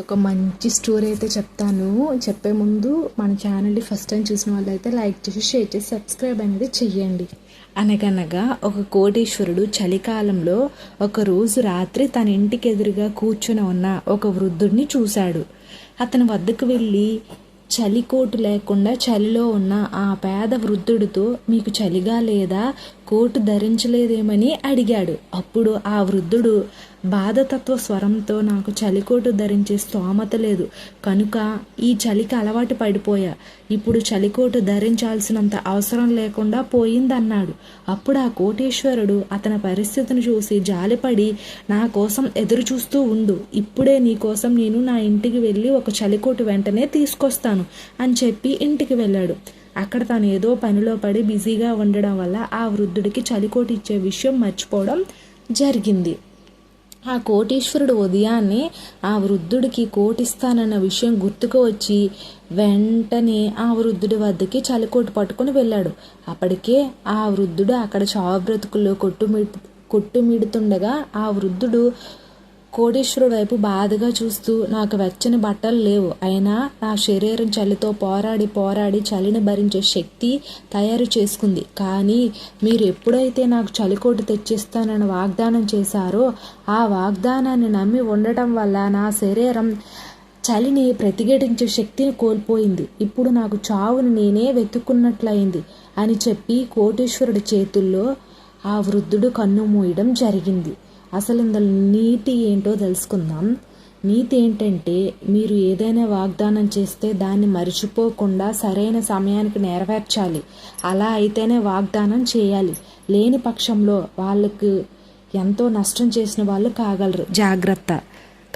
ఒక మంచి స్టోరీ అయితే చెప్తాను. చెప్పే ముందు మన ఛానల్ని ఫస్ట్ టైం చూసిన వాళ్ళైతే లైక్ చేసి షేర్ చేసి సబ్స్క్రైబ్ అనేది చెయ్యండి. అనగనగా ఒక కోటేశ్వరుడు చలికాలంలో ఒక రోజు రాత్రి తన ఇంటికి ఎదురుగా కూర్చుని ఉన్న ఒక వృద్ధుడిని చూశాడు. అతని వద్దకు వెళ్ళి చలికోటు లేకుండా చలిలో ఉన్న ఆ పేద వృద్ధుడితో మీకు చలిగా లేదా కోటు ధరించలేదేమని అడిగాడు. అప్పుడు ఆ వృద్ధుడు బాధతత్వ స్వరంతో నాకు చలికోటు ధరించే స్తోమత లేదు. కనుక ఈ చలికి అలవాటు పడిపోయా. ఇప్పుడు చలికోటు ధరించాల్సినంత అవసరం లేకుండా పోయిందన్నాడు. అప్పుడు ఆ కోటేశ్వరుడు అతని పరిస్థితిని చూసి జాలిపడి నా కోసం ఎదురు చూస్తూ ఉండు. ఇప్పుడే నీ కోసం నేను నా ఇంటికి వెళ్ళి ఒక చలికోటు వెంటనే తీసుకొస్తాను. అని చెప్పి ఇంటికి వెళ్ళాడు. అక్కడ తను ఏదో పనిలో పడి బిజీగా ఉండడం వల్ల ఆ వృద్ధుడికి చలికోటు ఇచ్చే విషయం మర్చిపోవడం జరిగింది. ఆ కోటీశ్వరుడు ఉదయాన్నే ఆ వృద్ధుడికి కోటిస్తానన్న విషయం గుర్తుకు వచ్చి వెంటనే ఆ వృద్ధుడి వద్దకి చలికోటు పట్టుకొని వెళ్ళాడు. అప్పటికే ఆ వృద్ధుడు అక్కడ చావు బ్రతుకుల్లో కొట్టుమి కొట్టుమిడుతుండగా ఆ వృద్ధుడు కోటేశ్వరుడు వైపు బాధగా చూస్తూ నాకు వెచ్చని బట్టలు లేవు. అయినా నా శరీరం చలితో పోరాడి పోరాడి చలిని భరించే శక్తి తయారు చేసుకుంది. కానీ మీరు ఎప్పుడైతే నాకు చలికోటు తెచ్చిస్తానని వాగ్దానం చేశారో ఆ వాగ్దానాన్ని నమ్మి ఉండటం వల్ల నా శరీరం చలిని ప్రతిఘటించే శక్తిని కోల్పోయింది. ఇప్పుడు నాకు చావును నేనే వెతుక్కున్నట్లయింది అని చెప్పి కోటేశ్వరుడి చేతుల్లో ఆ వృద్ధుడు కన్ను మూయడం జరిగింది. అసలు ఇందులో నీతి ఏంటో తెలుసుకుందాం. నీతి ఏంటంటే మీరు ఏదైనా వాగ్దానం చేస్తే దాన్ని మర్చిపోకుండా సరైన సమయానికి నెరవేర్చాలి. అలా అయితేనే వాగ్దానం చేయాలి. లేని పక్షంలో వాళ్ళకు ఎంతో నష్టం చేసిన వాళ్ళు కాగలరు. జాగ్రత్త.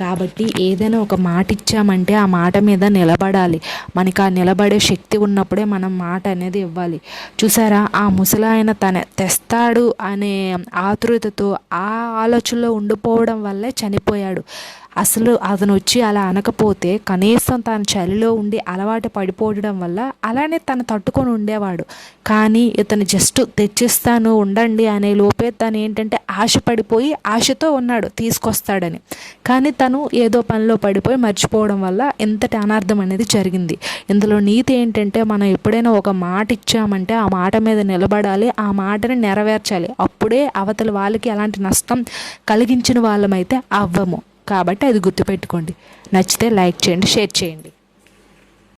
కాబట్టి ఏదైనా ఒక మాట ఇచ్చామంటే ఆ మాట మీద నిలబడాలి. మనకి ఆ నిలబడే శక్తి ఉన్నప్పుడే మనం మాట అనేది ఇవ్వాలి. చూసారా? ఆ ముసలాయన తన తెస్తాడు అనే ఆతృతతో ఆ ఆలోచనలో ఉండిపోవడం వల్లే చనిపోయాడు. అసలు అతను వచ్చి అలా అనకపోతే కనీసం తన చలిలో ఉండి అలవాటు పడిపోవడం వల్ల అలానే తను తట్టుకొని ఉండేవాడు. కానీ ఇతను జస్ట్ తెచ్చిస్తాను ఉండండి అనే లోపే తను ఏంటంటే ఆశ పడిపోయి ఆశతో ఉన్నాడు తీసుకొస్తాడని. కానీ తను ఏదో పనిలో పడిపోయి మర్చిపోవడం వల్ల ఇంతటి అనార్థం అనేది జరిగింది. ఇందులో నీతి ఏంటంటే మనం ఎప్పుడైనా ఒక మాట ఇచ్చామంటే ఆ మాట మీద నిలబడాలి ఆ మాటని నెరవేర్చాలి. అప్పుడే అవతల వాళ్ళకి ఎలాంటి నష్టం కలిగించిన వాళ్ళమైతే అవ్వము. కాబట్టి అది గుర్తుపెట్టుకోండి. నచ్చితే లైక్ చేయండి షేర్ చేయండి.